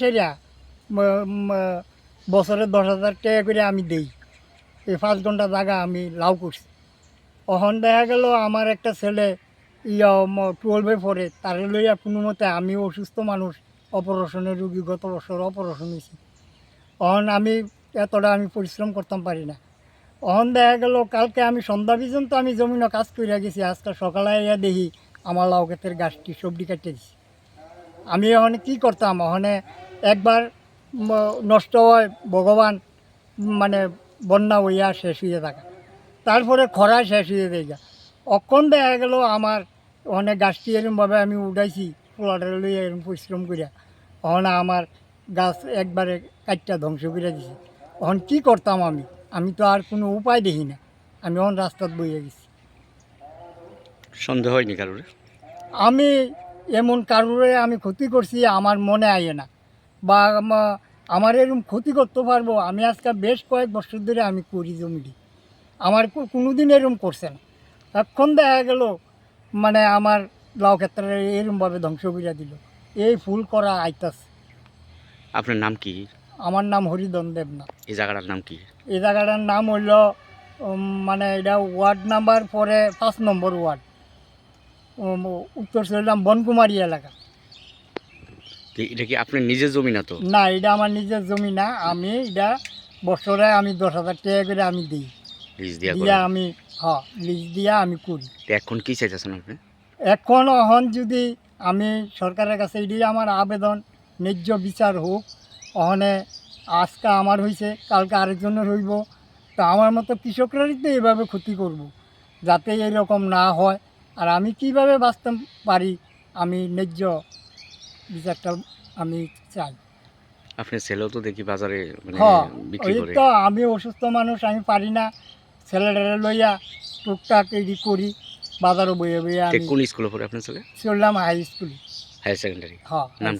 সেটা বছরে দশ হাজার টাকা করে আমি দেই। এই পাঁচ ঘণ্টা জায়গা আমি লাউ করছি। অহন দেখা গেল আমার একটা ছেলে ইয়া টুয়েলভে পড়ে, তারে লইয়া কোনো মতে আমি অসুস্থ মানুষ অপারেশনের রুগী গত বছর অপারেশন হয়েছি অহন আমি এতটা আমি পরিশ্রম করতাম পারি না। অহন দেখা গেল কালকে আমি সন্ধ্যা পর্যন্ত আমি জমিনে কাজ করে গেছি, আজকে সকালে ইয়া দেখি আমার লাউ ক্ষেতের গাছটি সবজি কাটতে দিছি। আমি ওখানে কি করতাম? ওখানে একবার নষ্ট হয় ভগবান মানে বন্যা হইয়া শেষ হয়ে থাকা। তারপরে খরা শেষ হয়ে যায়। অক্ষণ দেখা গেল আমার ওখানে গাছটি এরমভাবে আমি উঠাইছি পোলাটা লইয়া এরম পরিশ্রম করিয়া। ওখানে আমার গাছ একবারে কাটটা ধ্বংস করে দিছি। ওখান কি করতাম আমি? আমি তো আর কোনো উপায় দেখি না। আমি ওখান রাস্তাত বইয়া গেছি। সন্দেহ হয়নি কারোর? আমি এমন কারোরে আমি ক্ষতি করছি আমার মনে আয়ে না। বা আমার এরকম ক্ষতি করতে পারব আমি আজকে বেশ কয়েক বছর ধরে আমি করি জমিটি। আমার কোনো দিন এরকম করছে না। এখন দেখা গেল মানে আমার লাউ ক্ষেত্রে এরকমভাবে ধ্বংস করে দিল। এই ফুল করা আইতাছে। আপনার নাম কি? আমার নাম হরিদন দেবনাথ। এই জায়গাটার নাম কি? এই জায়গাটার নাম হইল মানে এটা ওয়ার্ড নাম্বার পরে পাঁচ নম্বর ওয়ার্ড। উত্তর চললাম বনকুমারী এলাকা। এটা কি আপনার নিজের জমি না তো? না এটা আমার নিজের জমি না। আমি এটা বছরে আমি দশ হাজার টাকা করে আমি দিই। লিজ দিয়া দিয়া আমি হ্যাঁ লিজ দিয়া আমি করি। এখন কি চাইতেছেন আপনি? এখন অহন যদি আমি সরকারের কাছে এটি আমার আবেদন ন্যায্য বিচার হোক অহনে আজকে আমার হয়েছে কালকে আরেকজনের হইব তো আমার মতো কৃষকরাই তো এভাবে ক্ষতি করব। যাতে এরকম না হয়। আর আমি কীভাবে বাঁচতে পারি? আমি ন্যায্য বিচারটা আমি চাই। আপনি ছেলেও তো দেখি বাজারে মানে হ্যাঁ বিক্রি ওই করে। তো আমি অসুস্থ মানুষ আমি পারি না। ছেলেটারে লইয়া টুকটাক এডি করি বাজারও বইয়ে বইয়ে আমি কোন স্কুলে পড়ে আপনার ছেলে? চললাম হাই স্কুল হায়ার সেকেন্ডারি হ্যাঁ নাম